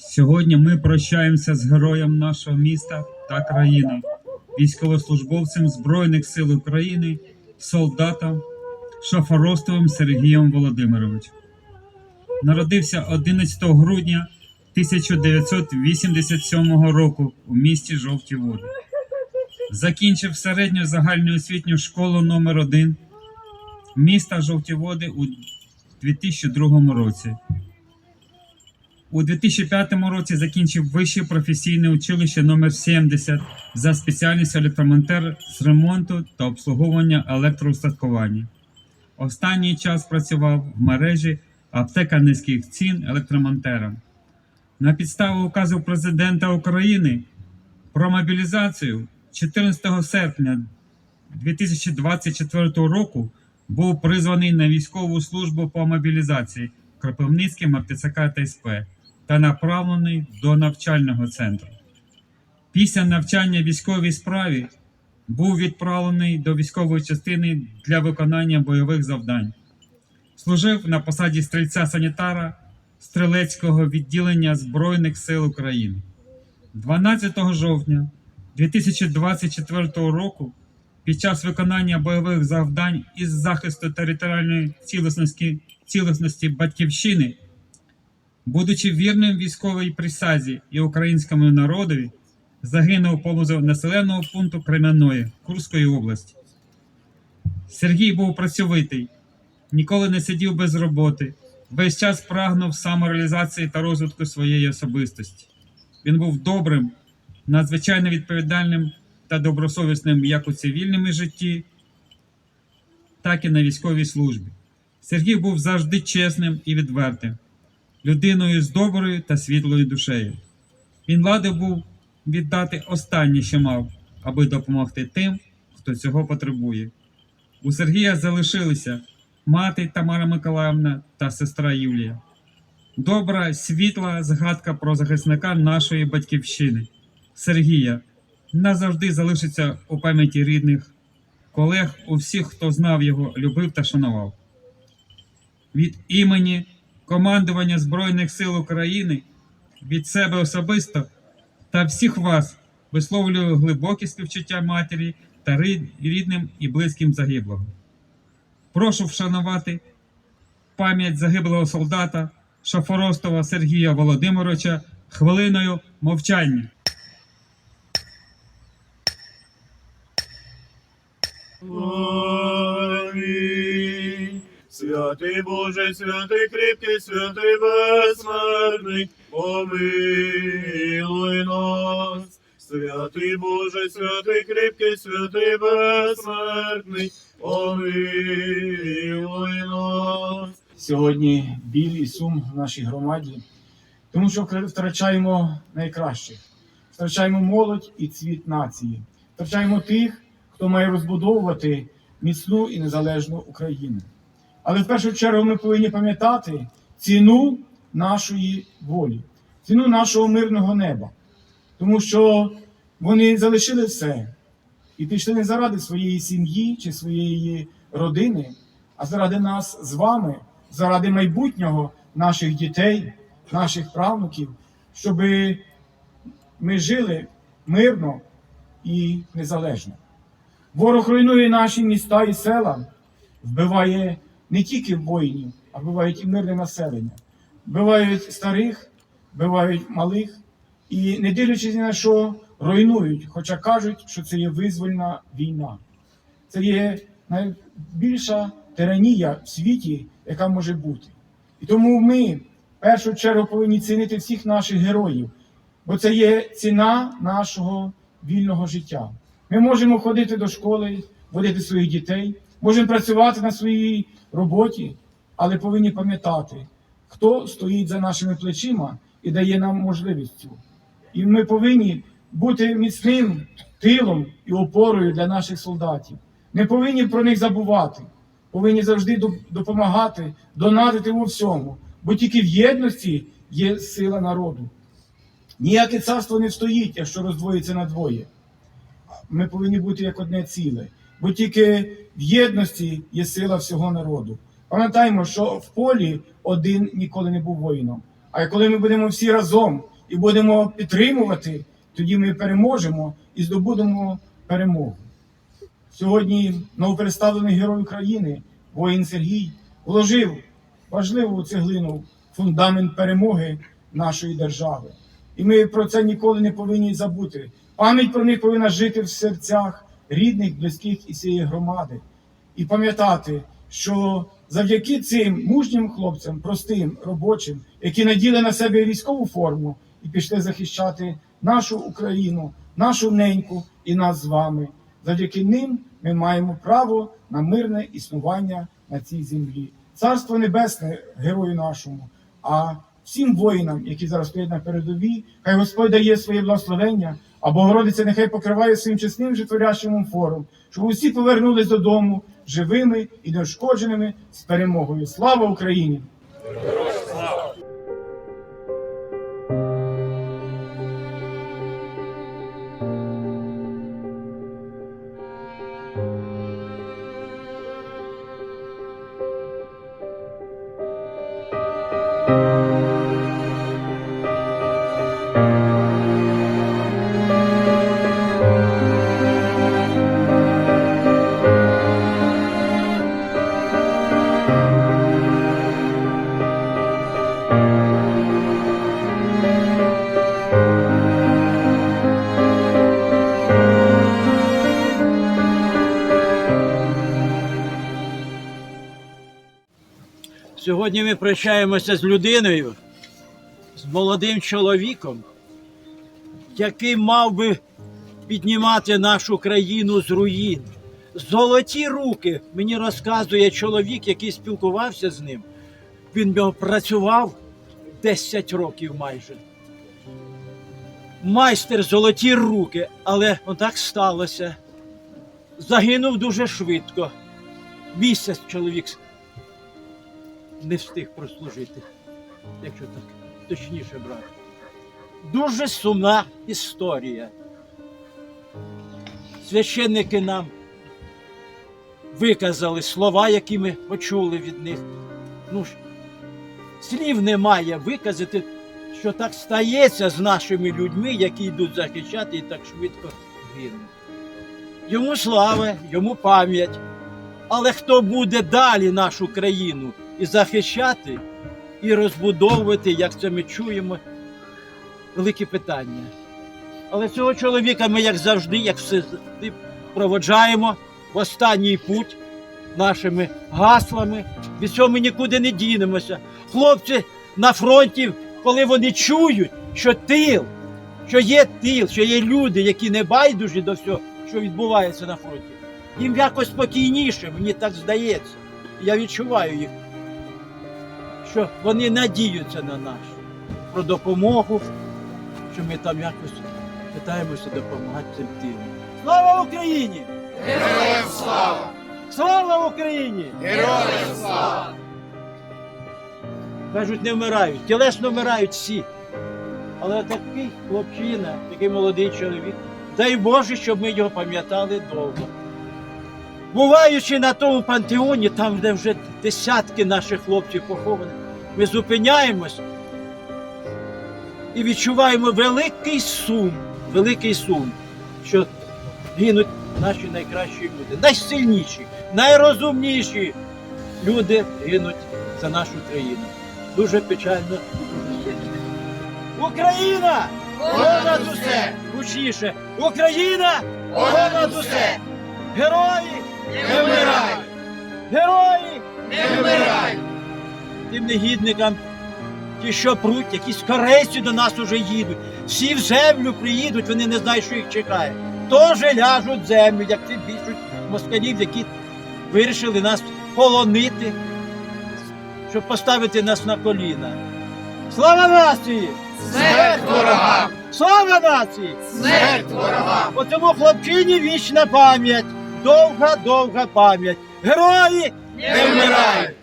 Сьогодні ми прощаємося з героєм нашого міста та країни, військовослужбовцем Збройних сил України, солдатом Шафоростовим Сергієм Володимировичем. Народився 11 грудня 1987 року у місті Жовті Води. Закінчив середню загальноосвітню школу номер 1 міста Жовті Води у 2002 році. У 2005 році закінчив вище професійне училище номер 70 за спеціальністю електромонтер з ремонту та обслуговування електроустаткування. Останній час працював в мережі аптека низьких цін електромонтером. На підставу указу президента України про мобілізацію 14 серпня 2024 року був призваний на військову службу по мобілізації Кропивницьким РТЦК та СП та направлений до навчального центру. Після навчання військовій справі був відправлений до військової частини для виконання бойових завдань. Служив на посаді стрільця-санітара стрілецького відділення Збройних сил України. 12 жовтня 2024 року під час виконання бойових завдань із захисту територіальної цілісності, цілісності Батьківщини, будучи вірним військовій присязі і українському народові, загинув поблизу населеного пункту Кремяної Курської області. Сергій був працьовитий, ніколи не сидів без роботи, весь час прагнув самореалізації та розвитку своєї особистості. Він був добрим, надзвичайно відповідальним та добросовісним як у цивільному житті, так і на військовій службі. Сергій був завжди чесним і відвертим, людиною з доброю та світлою душею. Він ладив був віддати останнє, що мав, аби допомогти тим, хто цього потребує. У Сергія залишилися мати Тамара Миколаївна та сестра Юлія. Добра, світла згадка про захисника нашої батьківщини Сергія назавжди залишиться у пам'яті рідних, колег, у всіх, хто знав його, любив та шанував. Від імені командування Збройних сил України, від себе особисто та всіх вас висловлюю глибокі співчуття матері та рідним і близьким загиблого. Прошу вшанувати пам'ять загиблого солдата Шафоростова Сергія Володимировича хвилиною мовчання. Амінь. Святий Боже, святий кріпкий, святий безсмертний, помилуй нас. Святий Боже, святий кріпкий, святий безсмертний, помилуй нас. сьогодні біль і сум в нашій громаді, тому що втрачаємо найкращих, втрачаємо молодь і цвіт нації, втрачаємо тих, хто має розбудовувати міцну і незалежну Україну. Але в першу чергу ми повинні пам'ятати ціну нашої волі, ціну нашого мирного неба, тому що вони залишили все і пішли не заради своєї сім'ї чи своєї родини, а заради нас з вами, заради майбутнього наших дітей, наших правнуків, щоб ми жили мирно і незалежно. Ворог руйнує наші міста і села, вбиває не тільки воїнів, а вбивають і мирне населення. Вбивають старих, вбивають малих і, не дивлячись на що, руйнують, хоча кажуть, що це є визвольна війна. Це є найбільша тиранія в світі, яка може бути. І тому ми в першу чергу повинні цінити всіх наших героїв, бо це є ціна нашого вільного життя. Ми можемо ходити до школи, водити своїх дітей, можемо працювати на своїй роботі, але повинні пам'ятати, хто стоїть за нашими плечима і дає нам можливість цю. І ми повинні бути міцним тилом і опорою для наших солдатів. Не повинні про них забувати, повинні завжди допомагати, донатити у всьому, бо тільки в єдності є сила народу. Ніяке царство не встоїть, якщо роздвоїться на двоє. Ми повинні бути як одне ціле, бо тільки в єдності є сила всього народу. Пам'ятаємо, що в полі один ніколи не був воїном, А коли ми будемо всі разом і будемо підтримувати, тоді ми переможемо і здобудемо перемогу. Сьогодні новопереставлений герой України, воїн Сергій, вложив важливу цеглину фундамент перемоги нашої держави. І ми про це ніколи не повинні забути. Пам'ять про них повинна жити в серцях рідних, близьких і цієї громади. І пам'ятати, що завдяки цим мужнім хлопцям, простим, робочим, які наділи на себе військову форму і пішли захищати нашу Україну, нашу неньку і нас з вами. Завдяки ним ми маємо право на мирне існування на цій землі. Царство Небесне герою нашому, а всім воїнам, які зараз стоять на передовій, хай Господь дає своє благословення, а Богородиця нехай покриває своїм чесним житворящим умфором, щоб усі повернулись додому живими і неушкодженими з перемогою. Слава Україні! Сьогодні ми прощаємося з людиною, з молодим чоловіком, який мав би піднімати нашу країну з руїн. Золоті руки мені розказує чоловік, який спілкувався з ним. Він працював 10 років майже. Майстер золоті руки, але отак сталося. Загинув дуже швидко. Місяць чоловік не встиг прослужити, якщо так точніше брати. Дуже сумна історія. Священники нам виказали слова, які ми почули від них. Ну слів немає виказати, що так стається з нашими людьми, які йдуть захищати і так швидко гинуть. Йому слава, йому пам'ять. Але хто буде далі нашу країну і захищати, і розбудовувати, як це ми чуємо, великі питання. Але цього чоловіка ми, як завжди, як все проводжаємо в останній путь нашими гаслами. Від цього ми нікуди не дінемося. Хлопці на фронті, коли вони чують, що тил, що є тил, що є люди, які не байдужі до всього, що відбувається на фронті. Їм якось спокійніше, мені так здається. Я відчуваю їх, що вони надіються на нас про допомогу, що ми там якось питаємося допомагати цим тилам. Слава Україні! Героям слава! Слава Україні! Героям слава! Кажуть, не вмирають. Тілесно вмирають всі. Але такий хлопчина, такий молодий чоловік, дай Боже, щоб ми його пам'ятали довго. Буваючи на тому пантеоні, там, де вже десятки наших хлопців поховані, ми зупиняємось і відчуваємо великий сум, великий сум, що гинуть наші найкращі люди, найсильніші, найрозумніші люди гинуть за нашу країну. Дуже печально і дуже сумно. Україна! Понад усе! Гучніше! Україна! Понад усе! Герої! Не вмирай! Герої! Не вмирай! Тим негідникам, ті, що пруть, якісь корейці до нас уже їдуть. Всі в землю приїдуть, вони не знають, що їх чекає. Теж ляжуть в землю, як ці більшуть москалів, які вирішили нас полонити, щоб поставити нас на коліна. Слава нації! Смерть ворогам! Слава нації! Смерть ворогам! По цьому хлопчині вічна пам'ять, довга, довга пам'ять. Герої Не вмирай!